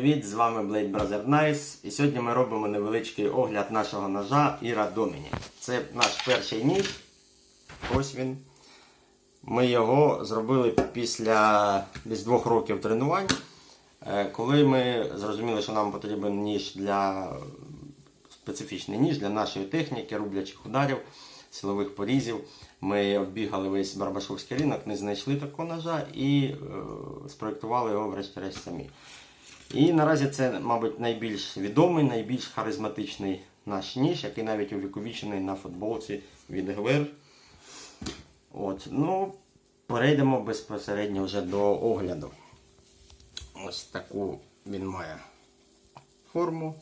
Привіт, з вами Blade Brother Nice. І сьогодні ми робимо невеличкий огляд нашого ножа Іра Доміні. Це наш перший ніж. Ось він. Ми його зробили після десь двох років тренувань. Е, Коли ми зрозуміли, що нам потрібен ніж для специфічний ніж для нашої техніки, рублячих ударів, силових порізів. Ми оббігали весь Барбашовський ринок, не знайшли такого ножа і е, спроєктували його врешті-решт самі. І наразі це, мабуть, найбільш відомий, найбільш харизматичний наш ніж, який навіть увіковічений на футболці від ГВР. От, ну, перейдемо безпосередньо вже до огляду. Ось таку він має форму.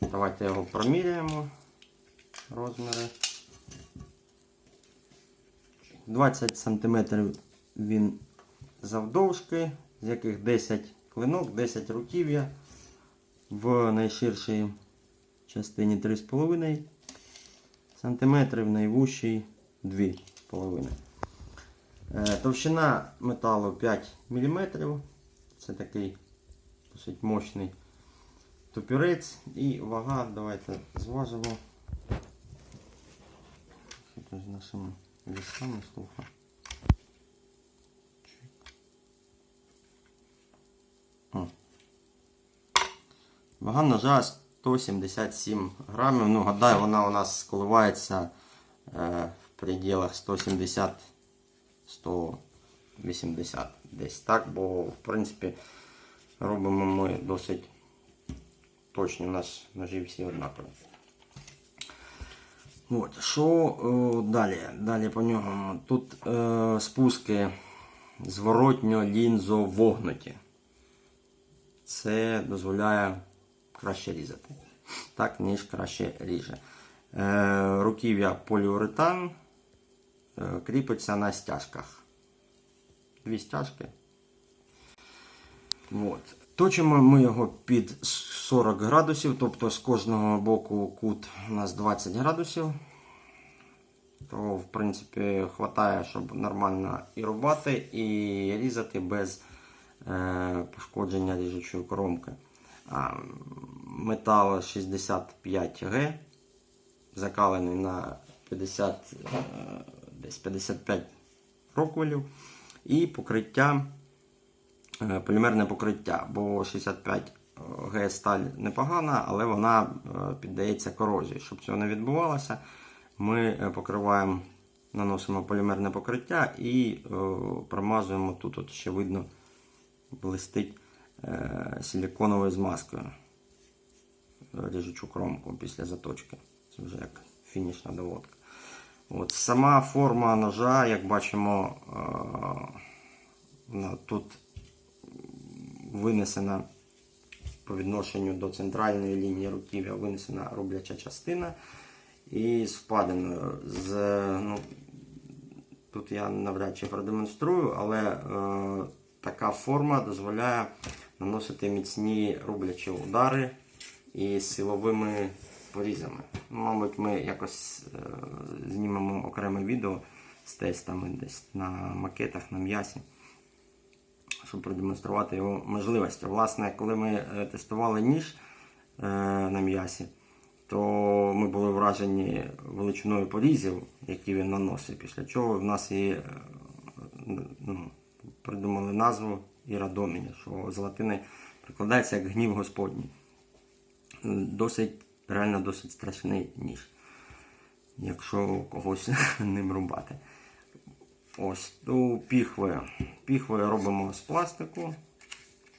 Давайте його проміряємо. Розміри. 20 см він завдовжки, з яких 10 клинок, 10 руків'я. В найширшій частині 3,5 см, в найвужчій 2,5 Е, Товщина металу 5 мм. Це такий досить мощний тупірець і вага, давайте зважимо. Що з нашими вісами слуха. Вага ножа 177 грамів. Ну, гадаю, вона у нас коливається е, в пределах 170 180 десь так, бо в принципі робимо ми досить точні, у нас ножі всі однакові. От, що е, далі? Далі по ньому. Тут е, спуски зворотньо лінзо вогнуті. Це дозволяє краще різати. Так, ніж краще ріже. Е, руків'я поліуретан е, кріпиться на стяжках. Дві стяжки. От. Точимо ми його під 40 градусів, тобто з кожного боку кут у нас 20 градусів. То, в принципі, вистачає, щоб нормально і рубати, і різати без е, пошкодження ріжучої коромки. Метал 65Г, закалений на 50, е, десь 55 роквелів. І покриття е, полімерне покриття, бо 65 Г сталь непогана, але вона е, піддається корозії. Щоб цього не відбувалося, ми е, покриваємо, наносимо полімерне покриття і е, промазуємо тут, от ще видно, блистить е, силіконовою змазкою ріжучу кромку після заточки. Це вже як фінішна доводка. От, Сама форма ножа, як бачимо, е, тут винесена по відношенню до центральної лінії руків'я винесена рубляча частина. І з впадиною. З, ну, тут я навряд чи продемонструю, але е, така форма дозволяє наносити міцні рублячі удари і силовими порізами. Ну, Мабуть, ми якось е, знімемо окреме відео з тестами десь на макетах, на м'ясі щоб продемонструвати його можливості. Власне, коли ми е, тестували ніж е, на м'ясі, то ми були вражені величиною порізів, які він наносить. Після чого в нас і е, ну, придумали назву Іра Доміні, що з латини прикладається як гнів Господній. Досить, реально досить страшний ніж, якщо когось ним рубати. Ось ту піхви. Піхви робимо з пластику.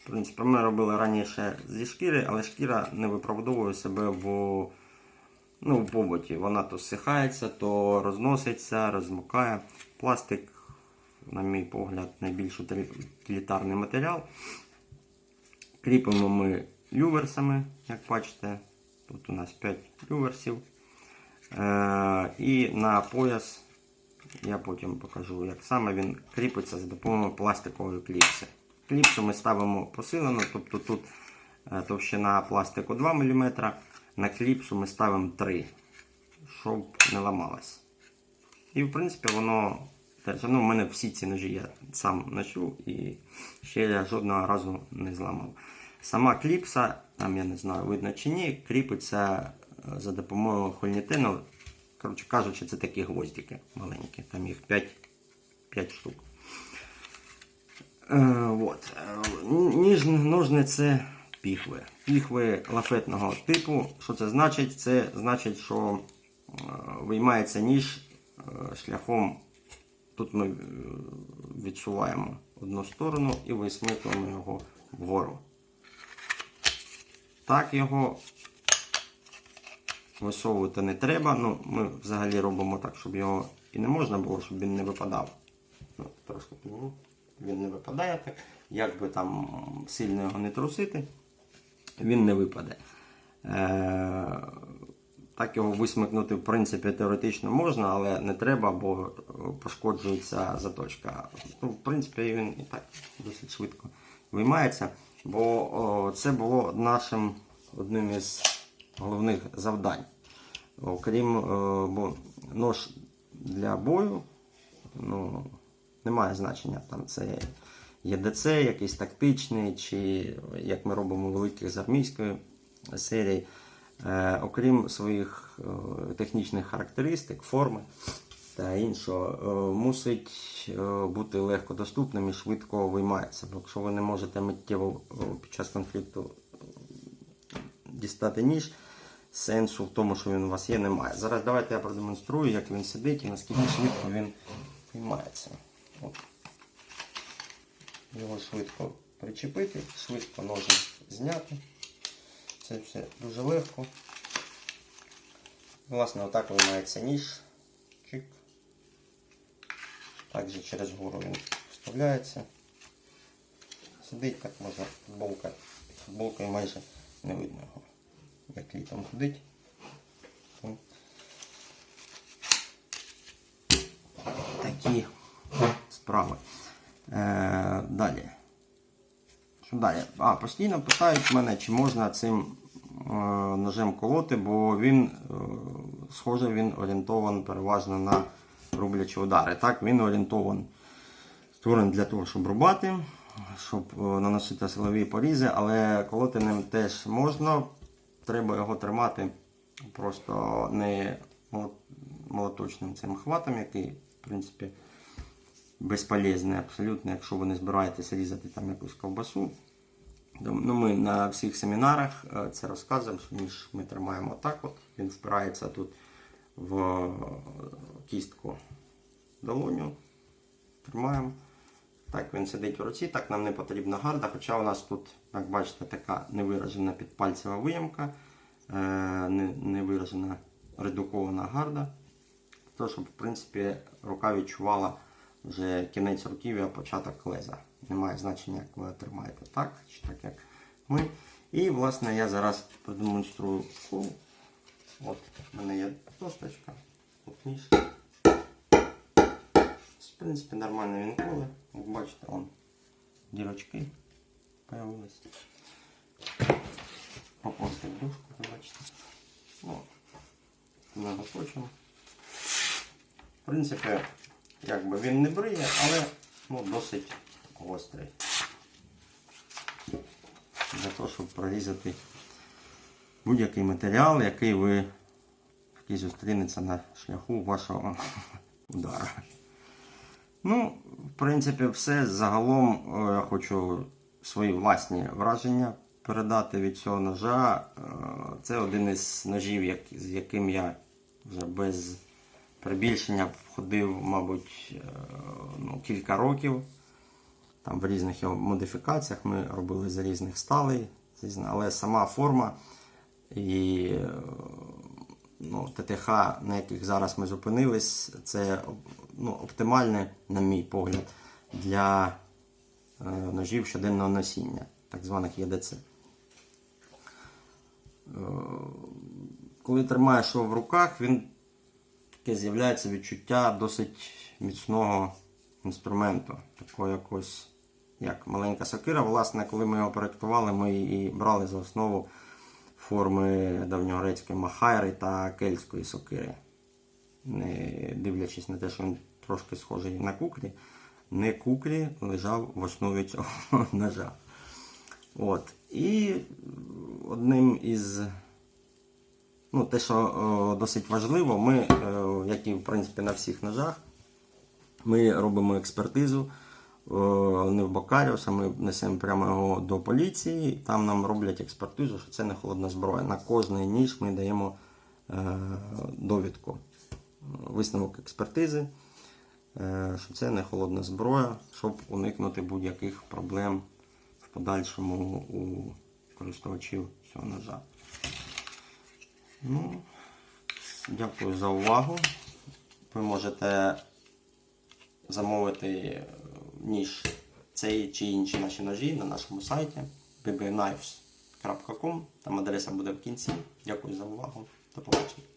В принципі, ми робили раніше зі шкіри, але шкіра не виправдовує себе в ну, в побуті. Вона то зсихається, то розноситься, розмокає. Пластик, на мій погляд, найбільш утилітарний матеріал. Кріпимо ми люверсами, як бачите. Тут у нас 5 люверсів. Е- і на пояс. Я потім покажу, як саме він кріпиться за допомогою пластикової кліпси. Кліпсу ми ставимо посилену, тобто тут е, товщина пластику 2 мм, на кліпсу ми ставимо 3 щоб не ламалось. І в принципі воно теж, ну, в мене всі ці ножі я сам ношу і ще я жодного разу не зламав. Сама кліпса, там я не знаю, видно чи ні, кріпиться е, за допомогою хольнітину. Коротше кажучи, це такі гвоздики маленькі, там їх 5, 5 штук. Е, вот. Е, Ніж нужне це піхви. Піхви лафетного типу. Що це значить? Це значить, що е, виймається ніж е, шляхом. Тут ми е, відсуваємо одну сторону і висмикуємо його вгору. Так його висовувати не треба. Ну, ми взагалі робимо так, щоб його і не можна було, щоб він не випадав. Ну, трошки підніму. Він не випадає так. Як би там сильно його не трусити, він не випаде. Е- так його висмикнути, в принципі, теоретично можна, але не треба, бо пошкоджується заточка. Ну, в принципі, він і так досить швидко виймається. Бо о, це було нашим одним із головних завдань. Окрім е, бо нож для бою, ну, немає значення. Там це ЄДЦ, якийсь тактичний, чи як ми робимо великих з армійської серії. Е, окрім своїх е, технічних характеристик, форми та іншого, е, мусить бути легко доступним і швидко виймається. Бо якщо ви не можете миттєво під час конфлікту дістати ніж, сенсу в тому, що він у вас є, немає. Зараз давайте я продемонструю, як він сидить і наскільки швидко він виймається. Його швидко причепити, швидко ножик зняти. Це все дуже легко. Власне, отак виймається ніж. Чик. Також через гору він вставляється. Сидить так можна футболка. Футболкою майже не видно його. Як літом ходить. Такі справи. Е, далі. Далі? А, постійно питають мене, чи можна цим е, ножем колоти, бо він, е, схоже, він орієнтований переважно на рублячі удари. Так, він орієнтований, створений для того, щоб рубати, щоб е, наносити силові порізи, але колоти ним теж можна. Треба його тримати просто не молоточним цим хватом, який, в принципі, безполезний абсолютно, якщо ви не збираєтеся різати там якусь ковбасу. Ну, ми на всіх семінарах е, це розказуємо, що ніж ми тримаємо так, от, він впирається тут в е, кістку долоню. Тримаємо. Так він сидить в руці, так нам не потрібна гарда, хоча у нас тут, як бачите, така невиражена підпальцева виямка, е, не- невиражена редукована гарда. То, щоб, в принципі, рука відчувала вже кінець руків'я, початок леза. Немає значення, як ви тримаєте так, чи так, як ми. І, власне, я зараз продемонструю кол. От, в мене є досточка. В принципі, нормально він коле. Як бачите, он дірочки появились. Попався в дужку, ви бачите. Ну, ми. В принципі, якби він не бриє, але ну, досить гострий. Для того, щоб прорізати будь-який матеріал, який ви який зустрінеться на шляху вашого удару. Ну, в принципі, все. Загалом е, я хочу свої власні враження передати від цього ножа. Е, Це один із ножів, як, з яким я вже без прибільшення ходив, мабуть, е, ну, кілька років. Там в різних його модифікаціях ми робили з різних сталей, але сама форма і е, ну, ТТХ, на яких зараз ми зупинились, це ну, оптимальне, на мій погляд, для е, ножів щоденного носіння, так званих ЄДЦ. Коли тримаєш його в руках, він таке з'являється відчуття досить міцного інструменту, такого якось як маленька сокира. Власне, коли ми його проєктували, ми і брали за основу форми давньогрецької махайри та кельтської сокири. Не дивлячись на те, що він трошки схожий на куклі, не куклі лежав в основі цього ножа. От. І одним із ну, те, що е, досить важливо, ми, е, як і в принципі на всіх ножах, ми робимо експертизу е, не в Бокаріус, а ми несемо прямо його до поліції. Там нам роблять експертизу, що це не холодна зброя. На кожний ніж ми даємо е, довідку, висновок експертизи, е, що це не холодна зброя, щоб уникнути будь-яких проблем в подальшому у користувачів цього ножа. Ну, дякую за увагу. Ви можете замовити е, ніж цей чи інші наші ножі на нашому сайті bbknives.com. Там адреса буде в кінці. Дякую за увагу. До побачення.